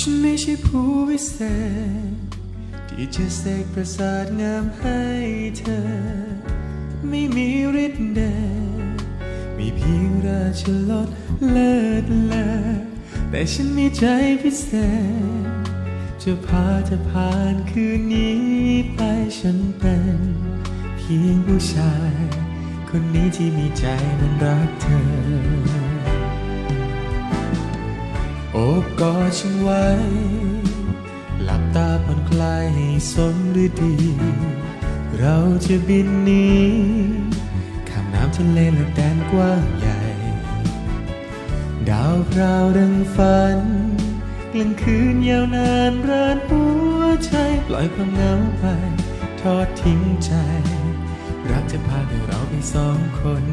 ฉันไม่ใช่ผู้วิเศษ ที่จะเสกประสาทงามให้เธอ ไม่มีฤทธิ์เดชมีเพียงราชลดเลิศเลอแต่ฉันมีใจพิเศษ จะพาเธอผ่านคืนนี้ไปฉันเป็นเพียงผู้ชาย คนนี้ที่มีใจนั้นรักเธอ อบกอดฉันไว้ หลับตาผ่อนคลายให้สมฤดี เราจะบินหนี้ข้ามน้ำทะเลและแดนกว้างใหญ่ ดาวพราวดังฝัน กลางคืนยาวนานรานหัวใจปล่อยความเหงาไป ทอดทิ้งใจ รักจะพาเดียวเราไปสองคน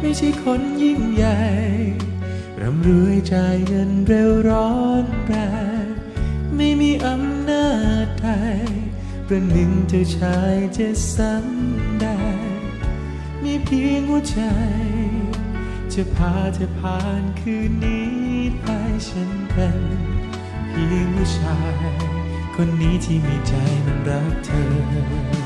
ไม่ใช่คนยิ่งใหญ่ำรวยใจายเงินเร็วร้อนแรงไม่มีอำนาจใดประหนึ่งเจ้าชายจะสันได้มีเพียงหัวใจ จะพาเธอผ่านคืนนี้ไปฉันเป็นเพียงผู้ชาย คนนี้ที่มีใจมันรักเธอ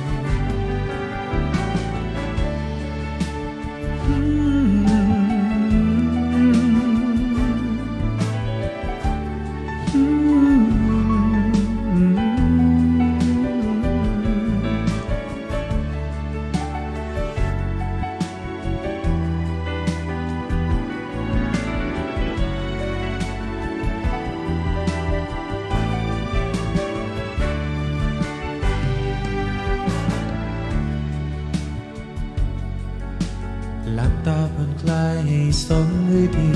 หลับตาผ่อนคลายให้สมฤดี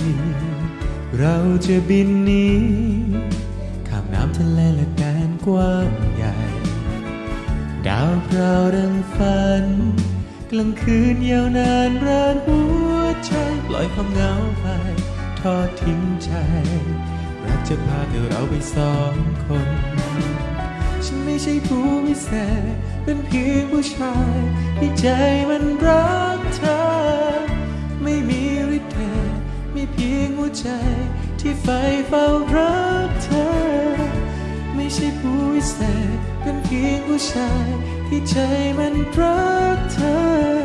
เราจะบินหนี้ข้ามน้ำทะเลและแดนกว้างใหญ่ ดาวพราวดังฝัน กลางคืนยาวนานรานหัวใจปล่อยความเหงาไปทอดทิ้งใจ รักจะพาเธอเราไปสองคน ฉันไม่ใช่ผู้วิเศษเป็นเพียงผู้ชายที่ใจมันรักเธอ ใจที่ไฟเฝ้ารักเธอ ไม่ใช่ผู้วิเศษเป็นเพียงผู้ชายที่ใจมันรักเธอ